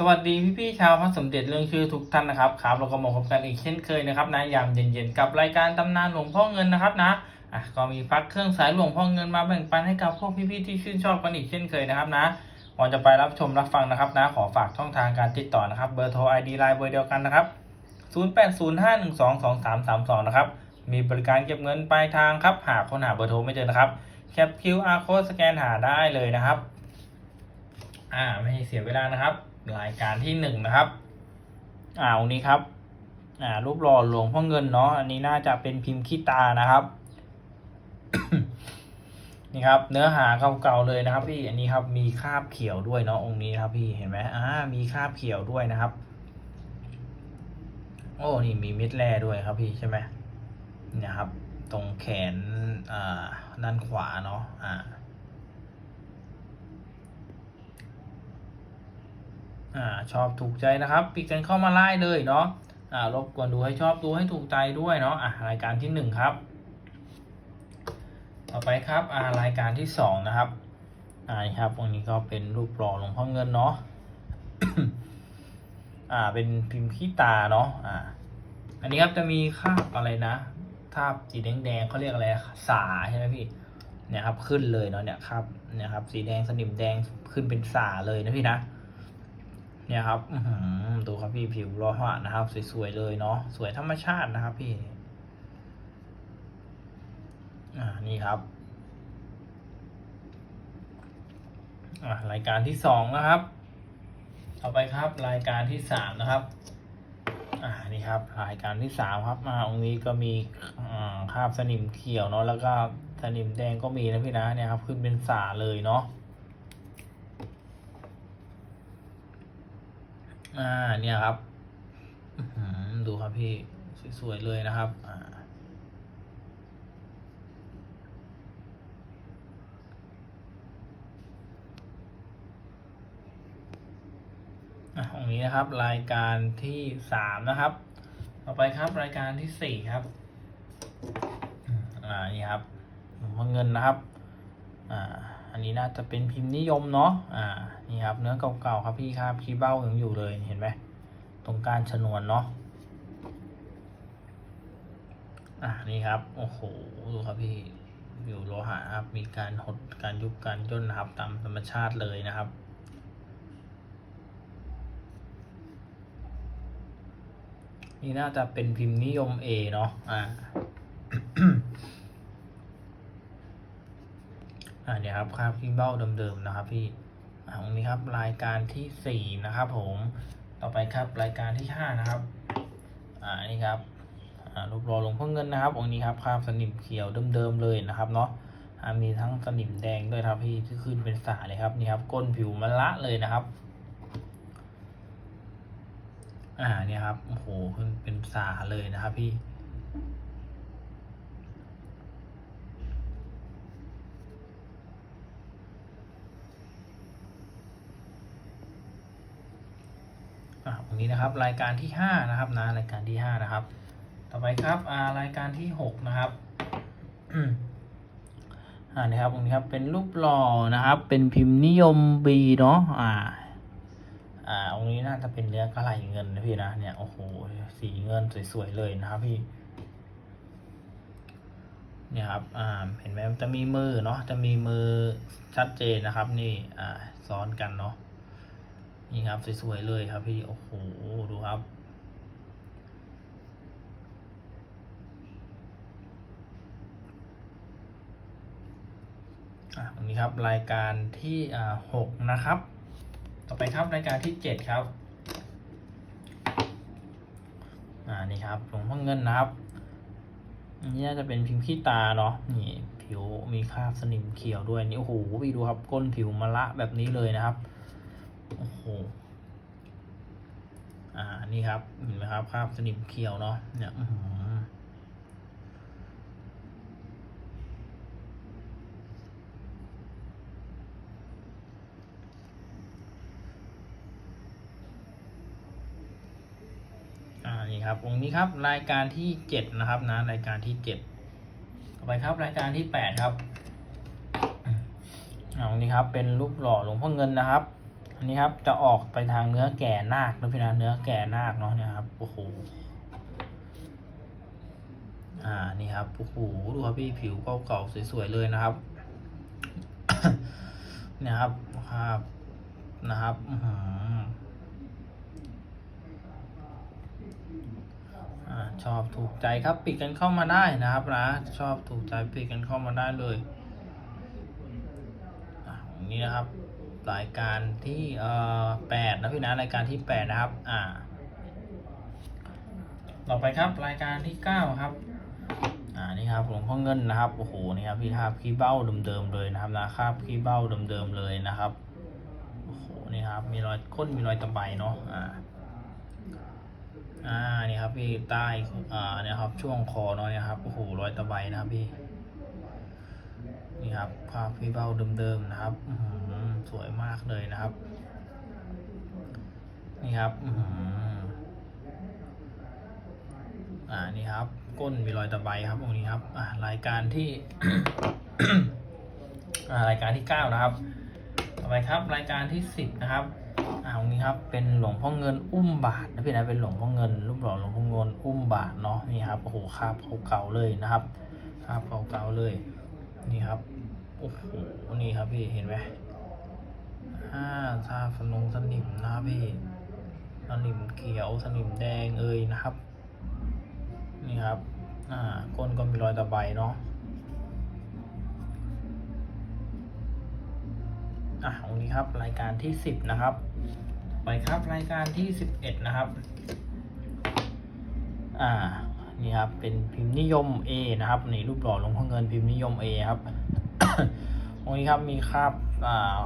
สวัสดีพี่ๆชาวพระสมเด็จเรื่องชื่อทุกท่านนะครับครับเราก็มาพบกันอีกเช่นเคยนะครับนะยามเย็นๆกับรายการตำนานหลวงพ่อเงินนะครับนะอะก็มีพักเครื่องสายหลวงพ่อเงินมาแบ่งปันให้กับพวกพี่ๆที่ชื่นชอบกันอีกเช่นเคยนะครับนะก่อนจะไปรับชมรับฟังนะครับนะขอฝากช่องทางการติดต่อนะครับเบอร์โทร ID ไลน์เบอร์เดียวกันนะครับ 0805122332 นะครับมีบริการเก็บเงินปลายทางครับหากคนหาเบอร์โทรไม่เจอนะครับแคป QR code สแกนหาได้เลยนะครับ อ่าไม่ให้เสียเวลานะครับ รายการที่หนึ่งนะครับอ่าวันนี้ครับ อ่า รูปหล่อหลวงพ่อเงินเนาะอันนี้น่าจะเป็นพิมพ์ขี้ตานะครับ นี่ครับ เนื้อหาเก่าๆเลยนะครับ พี่อันนี้ครับมีคาบเขียวด้วยเนาะองค์นี้ครับ พี่เห็นไหมอ่า มีคาบเขียวด้วยนะครับ โอ้นี่มีเม็ดแร่ด้วยครับ พี่ใช่ไหมเนี่ยครับ ตรงแขนอ่าด้านขวาเนาะอ่า อ่าชอบถูกใจนะครับปิดกันเข้ามาไล่เลยเนาะอ่ารบกวนดูให้ชอบดูให้ถูกใจด้วยเนาะอ่ารายการที่หนึ่งครับ ต่อไปครับอ่ารายการที่สองนะครับอ่านี่ครับตรงนี้ก็เป็นรูปหล่อหลวงพ่อเงินเนาะอ่าเป็นพิมพ์ขี้ตาเนาะอ่าอันนี้ครับจะมีคาบอะไรนะคาบสีแดงๆเขาเรียกอะไรสาใช่ไหมพี่เนี่ยครับขึ้นเลยเนาะเนี่ยครับเนี่ยครับสีแดงสนิมแดงขึ้นเป็นสาเลยนะพี่นะ เนี่ยครับอือหือดูครับพี่ผิวโลหะนะครับ สวย ๆ เลยเนาะสวยธรรมชาตินะครับพี่ อ่านี่ครับอ่ารายการที่สองนะครับ ต่อไปครับรายการที่สามนะครับ อ่า นี่ครับ รายการที่สามครับอ่าตรงนี้ก็มีอ่าคราบสนิมเขียวเนาะ แล้วก็สนิมแดงก็มีนะพี่นะ เนี่ยครับ ขึ้นเป็นสาเลยเนาะ อ่าเนี่ยครับดูครับพี่สวยๆเลยนะครับอ่าอะตรงนี้นะครับรายการที่สามนะครับ ต่อไปครับรายการที่สี่ครับอ่านี่ครับลงเงินนะครับ อ่า นนี้น่าจะเป็นพิมพ์นิยมเนาะ อ่า นี่ครับเนื้อเก่าๆครับพี่ครับคีเบ้ายังอยู่เลยเห็นไหมตรงการชนวนเนาะ อ่านี่ครับ โอ้โห ดูครับพี่ อยู่โลหะครับ มีการหด การยุบ การย่นนะครับตามธรรมชาติเลยนะครับนี่น่าจะเป็นพิมพ์นิยม A เนาะ อ่า อ่าเนี่ยครับคาบที่เบ้าเดิมๆนะครับพี่อ่าตรงนี้ครับรายการที่สี่นะครับผมต่อไปครับรายการที่ห้านะครับอ่านี่ครับอ่ารูปรอหลวงพ่อเงินนะครับองค์นี้ครับคาบสนิมเขียวเดิมๆเลยนะครับเนาะอ่ามีทั้งสนิมแดงด้วยครับพี่ที่ขึ้นเป็นสาเลยครับนี่ครับก้นผิวมันละเลยนะครับ อ่าเนี่ยครับโอ้โหขึ้นเป็นสาเลยนะครับพี่ อ่าตรง นี้นะครับ รายการที่ห้านะครับนะรายการที่ห้านะครับ ต่อไปครับอ่ารายการที่หกนะครับอ่านี่ครับตรงนี้ครับเป็นรูปหล่อนะครับ เป็นพิมพ์นิยมบีเนาะอ่าอ่าตรงนี้น่าจะเป็นเนื้อกระไหลเงินนะพี่นะเนี่ยโอ้โหสีเงินสวยๆเลยนะครับพี่เนี่ยครับ อ่า เห็นไหมมันจะมีมือเนาะ จะมีมือชัดเจนนะครับ นี่ อ่า ซ้อนกันเนาะ นี่ครับสวยๆเลยครับพี่โอ้โหดูครับ อะตรงนี้ครับรายการที่อ่าหกนะครับ ต่อไปครับรายการที่เจ็ดครับอ่านี่ครับหลวงพ่อเงินนะครับอันนี้น่าจะเป็นพิมพ์ขี้ตาเนาะนี่ผิวมีคราบสนิมเขียวด้วยนี่โอ้โหพี่ดูครับก้นผิวมะละแบบนี้เลยนะครับ โอ้โห อ่า นี่ครับ เห็นไหมครับคราบสนิมเขียวเนาะ เนี่ยอือหืออ่านี่ครับองค์นี้ครับรายการที่เจ็ดนะครับนะรายการที่เจ็ดต่อไปครับรายการที่แปดครับองค์นี้ครับเป็นรูปหล่อหลวงพ่อเงินนะครับ อันนี้ครับจะออกไปทางเนื้อแก่นาคนะพี่นะเนื้อแก่นาคเนาะเนี่ยครับโอ้โหอ่านี่ครับโอ้โหดูครับพี่ผิวเก่าๆสวยๆเลยนะครับเนี่ยครับครับนะครับอือ่าชอบถูกใจครับปิดกันเข้ามาได้นะครับนะชอบถูกใจปิดกันเข้ามาได้เลยอ่านนี้นะครับ รายการที่เอ่อแปดนะพี่นะรายการที่แปดนะครับ อ่า ต่อไปครับรายการที่เก้าครับ อ่านี่ครับหลวงพ่อเงินนะครับโอ้โหนี่ครับพี่คาบขี้เบ้าเดิมๆเลยนะครับนะคาบขี้เบ้าเดิมๆเลยนะครับโอ้โหนี่ครับมีรอยก้นมีรอยตะไบเนาะอ่าอ่านี่ครับพี่ใต้อ่าเนี่ยครับช่วงคอเนาะเนี่ยครับโอ้โหรอยตะไบนะครับพี่นี่ครับภาพพี่เบ้าเดิมๆนะครับอื สวยมากเลยนะครับ นี่ครับอ่านี่ครับ ก้นมีรอยตะไบครับตรงนี้ครับอ่ารายการที่อ่ารายการที่เก้านะครับ ต่อไปครับ รายการที่สิบนะครับอ่าตรงนี้ครับ เป็นหลวงพ่อเงินอุ้มบาทนะพี่นะเป็นหลวงพ่อเงินรูปหล่อหลวงพ่อเงินอุ้มบาทเนาะนี่ครับโอ้โหคาบเก่าๆเลยนะครับคาบเก่าๆเลย นี่ครับโอ้โหนี่ครับพี่เห็นไหม อ่าซาสนงสนิมนะครับพี่สนิมเขียวสนิมแดงเอ่ยนะครับ นี่ครับ อ่าก้นก็มีรอยตะไบเนาะอะตรงนี้ครับรายการที่สิบนะครับ ไปครับรายการที่สิบเอ็ดนะครับ อ่านี่ครับเป็นพิมพ์นิยม A นะครับนี่รูปหล่อหลวงพ่อเงินพิมพ์นิยม A ครับตรงนี้ครับมีคราบอ่า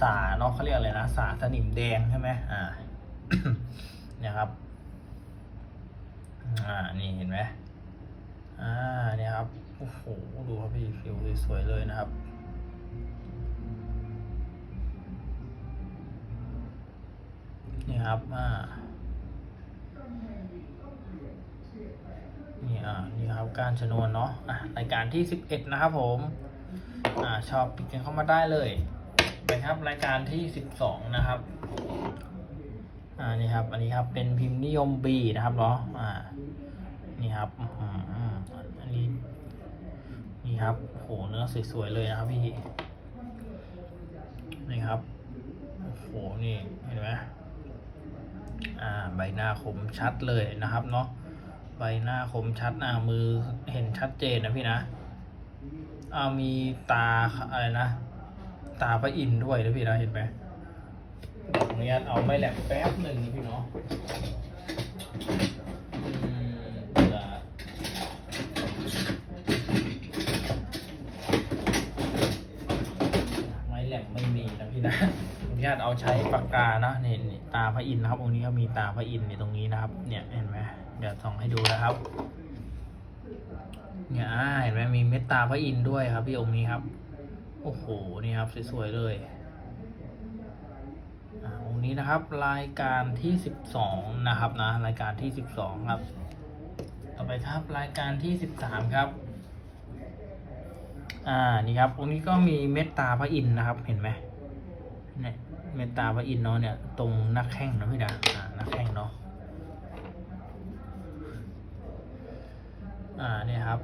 สาเนาะเขาเรียกอะไรนะสาสนิมแดงใช่ไหมอ่าเนี่ยครับ อ่า นี่เห็นไหมอ่า เนี่ยครับ โอ้โห ดูครับพี่ผิวสวยๆเลยนะครับ นี่ครับ อ่า นี่อ่า นี่ครับ การชนวนเนาะ อะรายการที่สิบเอ็ดนะครับผม อ่า ชอบปิดกันเข้ามาได้เลย ไปครับรายการที่สิบสองนะครับอ่านี่ครับ อันนี้ครับเป็นพิมพ์นิยม B นะครับเนาะอ่านี่ครับอันนี้นี่ครับโหเนื้อสวยๆเลยนะครับพี่นี่ครับโอ้โหนี่เห็นไหมอ่าใบหน้าคมชัดเลยนะครับเนาะใบหน้าคมชัดอ่ามือเห็นชัดเจนนะพี่นะอ่ามีตาอะไรนะ ตาพระอินทร์ด้วยนะพี่นะเห็นไหมขออนุญาตเอาไม้แหลมแป๊บหนึ่งนะพี่เนาะไม้แหลมไม่มีนะพี่นะขออนุญาตเอาใช้ปากกานะนี่นี่ตาพระอินทร์นะครับองค์นี้ก็มีตาพระอินทร์ในตรงนี้นะครับ เนี่ยเห็นไหมเดี๋ยวส่องให้ดูนะครับเนี่ยอ่าเห็นไหมมีเม็ดตาพระอินทร์ด้วยครับพี่องค์นี้ครับ โอ้โห นี่ครับ สวย ๆ เลยองค์นี้นะครับ รายการที่สิบสองนะครับนะ รายการที่สิบสองครับ ต่อไปครับรายการที่สิบสามครับ อ่า นี่ครับองค์นี้ก็มีเม็ดตาพระอินทร์นะครับ เห็นไหมเนี่ยเม็ดตาพระอินทร์เนาะเนี่ย ตรงน้าแข้งนะพี่ดาอ่าหน้าแข้งเนาะ อ่า เนี่ยครับ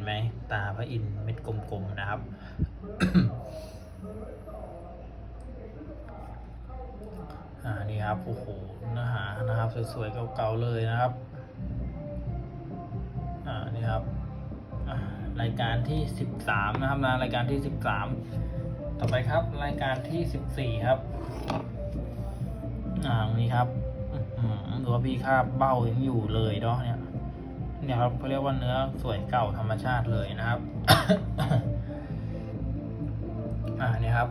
นไหมตาพระอินทร์เม็ดกลมๆนะครับ อ่านี่ครับโอ้โหเนื้อหานะครับสวยๆเก่าๆเลยนะครับ อ่านี่ครับรายการที่สิบสามนะครับนะรายการที่สิบสามต่อไปครับรายการที่สิบสี่ครับอ่านี้ครับอื้อหือว่าพี่คาบเบ้ายังอยู่เลยเนาะเนี่ย เนี่ยครับเขาเรียกว่าเนื้อสวยเก่าธรรมชาติเลยนะครับ อ่านี่ครับ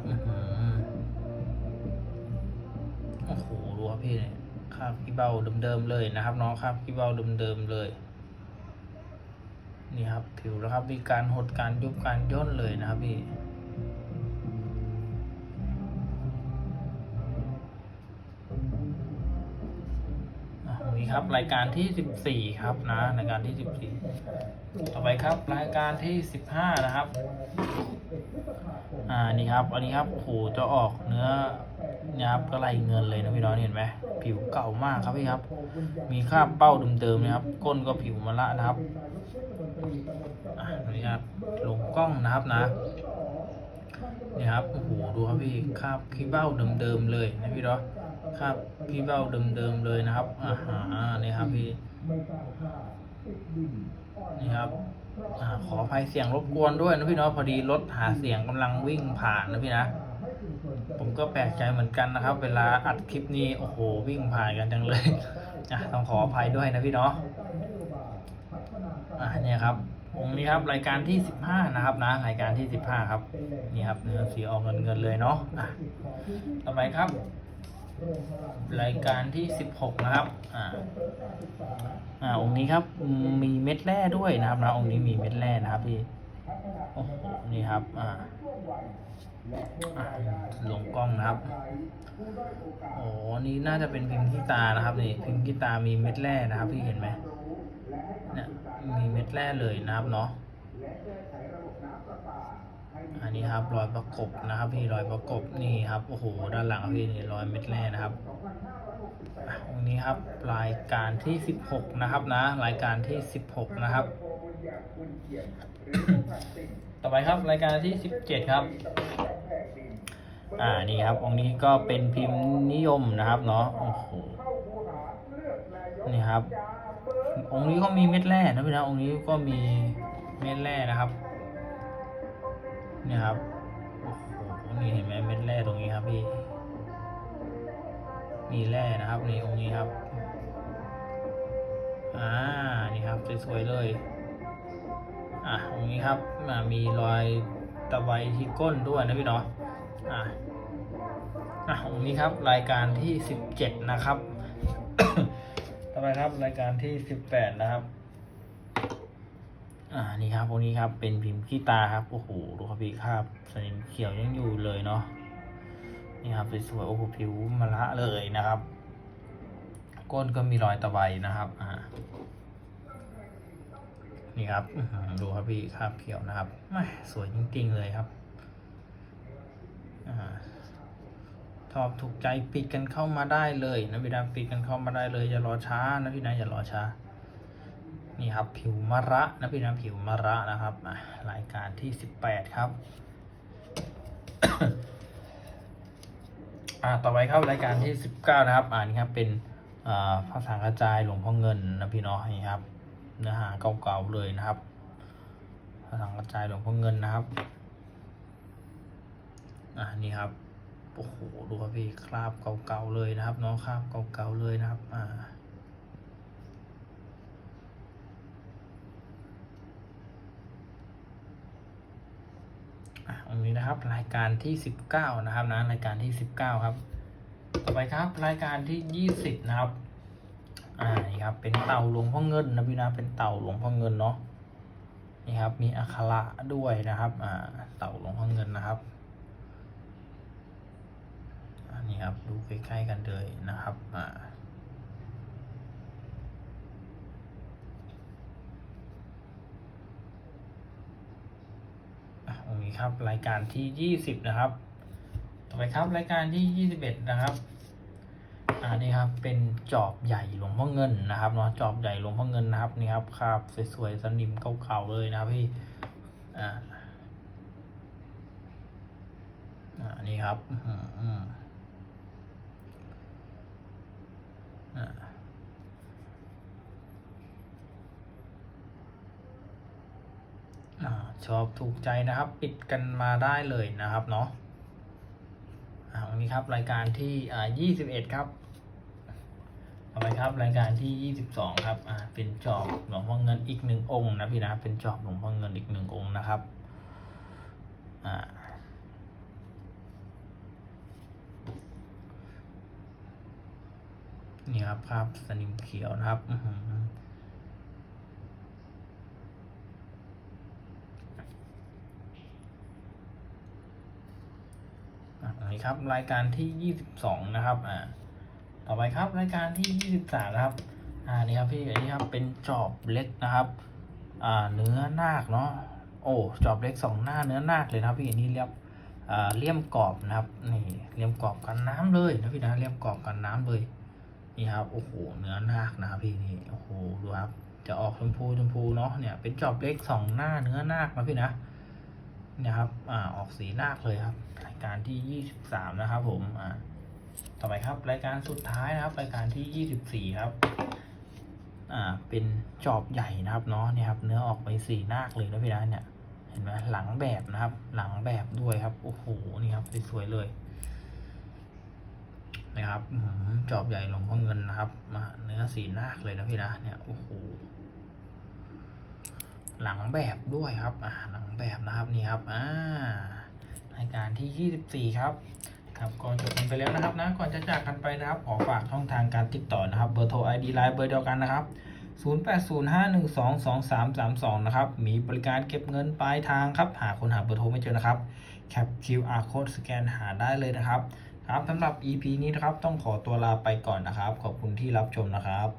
โอ้โหดูครับพี่เนี่ยคราบขี้เบาเดิมๆเลยนะครับ น้องคราบขี้เบาเดิมๆเลย นี่ครับผิวแล้วครับมีการหดการยุบการย่นเลยนะครับพี่ ครับ รายการที่สิบสี่ครับนะรายการที่สิบสี่ต่อไปครับ รายการที่สิบห้านะครับ อ่านี่ครับ อันนี้ครับโหจะออกเนื้อนะครับก็ไรเงินเลยนะพี่น้องเห็นไหมผิวเก่ามากครับพี่ครับ มีคราบเป้าเดิมๆนะครับ ก้นก็ผิวมะละนะครับอะนี่ครับลงกล้องนะครับนะนี่ครับโอ้โหดูครับพี่คราบขี้เบ้าเดิมๆเลยนะพี่เนาะ คราบขี้เบ้าเดิมๆเลยนะครับอ่าฮะนี่ครับพี่นี่ครับอ่าขออภัยเสียงรบกวนด้วยนะพี่เนาะพอดีรถหาเสียงกำลังวิ่งผ่านนะพี่นะผมก็แปลกใจเหมือนกันนะครับ เวลาอัดคลิปนี้โอ้โหวิ่งผ่านกันจังเลยอะต้องขออภัยด้วยนะพี่เนาะอะเนี่ยครับองค์นี้ครับรายการที่สิบห้านะครับนะรายการที่สิบห้าครับ นี่ครับเนื้อสีออกเงินเงินๆเลยเนาะอะต่อไปครับ รายการที่สิบหกนะครับ อ่า อ่า องค์นี้ครับ มีเม็ดแร่ด้วยนะครับนะองค์นี้มีเม็ดแร่นะครับพี่ โอ้โห นี่ครับ อ่าอะลงกล้องนะครับ โอ้นี่น่าจะเป็นพิมพ์ที่ตานะครับนี่ พิมพ์ที่ตามีเม็ดแร่นะครับพี่เห็นไหมเนี่ย มีเม็ดแร่เลยนะครับเนาะ อันนี้ครับรอยประกบนะครับพี่รอยประกบนี่ครับโอ้โหด้านหลังพี่นี่รอยเม็ดแร่นะครับอะตรงนี้ครับรายการที่ 16 นะครับนะ รายการที่ 16 นะครับ ต่อไปครับรายการที่ 17 ครับอ่านี่ครับองนี้ก็เป็นพิมพ์นิยมนะครับเนาะโอ้โหนี่ครับองค์นี้ก็มีเม็ดแร่นะพี่นะองค์นี้ก็มีเม็ดแร่นะครับ เนี่ยครับโอ้โหนี่เห็นไหมเม็ดแร่ตรงนี้ครับพี่มีแร่นะครับนี่องนี้ครับอ่านี่ครับสวยๆเลยอะองนี้ครับอ่ามีรอยตะไบที่ก้นด้วยนะพี่เนาะอะอะองนี้ครับรายการที่สิบเจ็ดนะครับ ต่อไปครับรายการที่สิบแปดนะครับ อ่านี่ครับพวกนี้ครับเป็นพิมพ์ขี้ตาครับโอ้โหดูครับพี่ครับสนิมเขียวยังอยู่เลยเนาะนี่ครับสวยๆโอ้โหผิวมะละเลยนะครับ ก้นก็มีรอยตะไบนะครับอ่านี่ครับดูครับพี่คราบเขียวนะครับแม่สวยจริงๆเลยครับอชอบถูกใจปิดกันเข้ามาได้เลยนะพี่ดาปิดกันเข้ามาได้เลยอย่ารอช้านะพี่นะอย่ารอช้า นี่ครับผิวมะระนะพี่นะผิวมะระนะครับรายการที่สิบแปดครับอ่าต่อไปครับรายการที่สิบเก้านะครับ อ่านี่ครับเป็นอ่าภาษากระจายหลวงพ่อเงินนะพี่เนาะนี่ครับ เนื้อหาเก่าๆเลยนะครับภาษากระจายหลวงพ่อเงินนะครับอ่านี่ครับโอ้โหดูครับพี่คราบเก่าๆเลยนะครับเนาะคราบเก่าๆเลยนะครับ อ่า อะตรง นะครับ รายการที่สิบเก้านะครับนะรายการที่สิบเก้าครับ ต่อไปครับ รายการที่ยี่สิบนะครับอ่านี่ครับเป็นเต่าหลวงพ่อเงินนะพี่นะเป็นเต่าหลวงพ่อเงินเนาะนี่ครับ มีอักขระด้วยนะครับอ่าเต่าหลวงพ่อเงินนะครับอันนี้ครับดูใกล้ๆกันเลยนะครับอ่า อะตรงนี้ ครับรายการที่ยี่สิบนะครับ ต่อไปครับรายการที่ยี่สิบเอ็ดนะครับอันนี้ครับเป็นจอบใหญ่หลวงพ่อเงินนะครับเนาะจอบใหญ่หลวงพ่อเงินนะครับนี่ครับคราบสวยๆสนิมเก่าๆเลยนะพี่อ่าอันนี่ครับ อืมอืมอ่าอ่า ชอบถูกใจนะครับ ปิดกันมาได้เลยนะครับเนาะอ่าวันนี้ครับรายการที่อ่ายี่สิบเอ็ดครับต่อไปครับรายการที่ยี่สิบสองครับอ่าเป็นจอบหลวงพ่อเงินอีกหนึ่งองค์นะพี่นะเป็นจอบหลวงพ่อเงินอีกหนึ่งองค์นะครับอ่านี่ครับภาพสนิมเขียวนะครับ นี้ครับ รายการที่ยี่สิบสองนะครับอ่าต่อไปครับรายการที่ยี่สิบสามนะครับอ่านี่ครับพี่อันนี้ครับเป็นจอบเล็กนะครับอ่าเนื้อนาคเนาะโอ้จอบเล็กสองหน้าเนื้อนาคเลยนะครับพี่อันนี้เรียกอ่าเลี่ยมกรอบนะครับนี่เลี่ยมกรอบกันน้ำเลยนะพี่นะเลี่ยมกรอบกันน้ำเลยนี่ครับโอ้โหเนื้อนาคนะครับพี่นี่โอ้โหดูครับจะออกชมพูชมพูเนาะเนี่ยเป็นจอบเล็กสองหน้าเนื้อนาคนะพี่นะ นี่ยครับอ่าออกสีนาคเลยครับ รายการที่ยี่สิบสามนะครับ ผมอ่าต่อไปครับ รายการสุดท้ายนะครับ รายการที่ยี่สิบสี่ครับอ่าเป็นจอบใหญ่นะครับเนาะเนี่ยครับ เนื้อออกไปสีนาคเลยนะพี่นะเนี่ยเห็นไหมหลังแบบนะครับ หลังแบบด้วยครับโอ้โหนี่ครับสวยๆเลยนะครับจอบใหญ่หลวงพ่อเงินนะครับมาเนื้อสีนาคเลยนะพี่นะเนี่ยโอ้โห หลังแบบด้วยครับอ่าหลังแบบนะครับนี่ครับอ่ารายการที่ยี่สิบสี่ครับครับก่อนจบกันไปแล้วนะครับนะก่อนจะจากกันไปนะครับขอฝากช่องทางการติดต่อนะครับเบอร์โทร ID ไลน์เบอร์เดียวกันนะครับ 0805122332 นะครับ มีบริการเก็บเงินปลายทางครับ หาคนหาเบอร์โทรไม่เจอนะครับแคป QR code สแกนหาได้เลยนะครับ ครับสำหรับ EP นี้นะครับต้องขอตัวลาไปก่อนนะครับ ขอบคุณที่รับชมนะครับ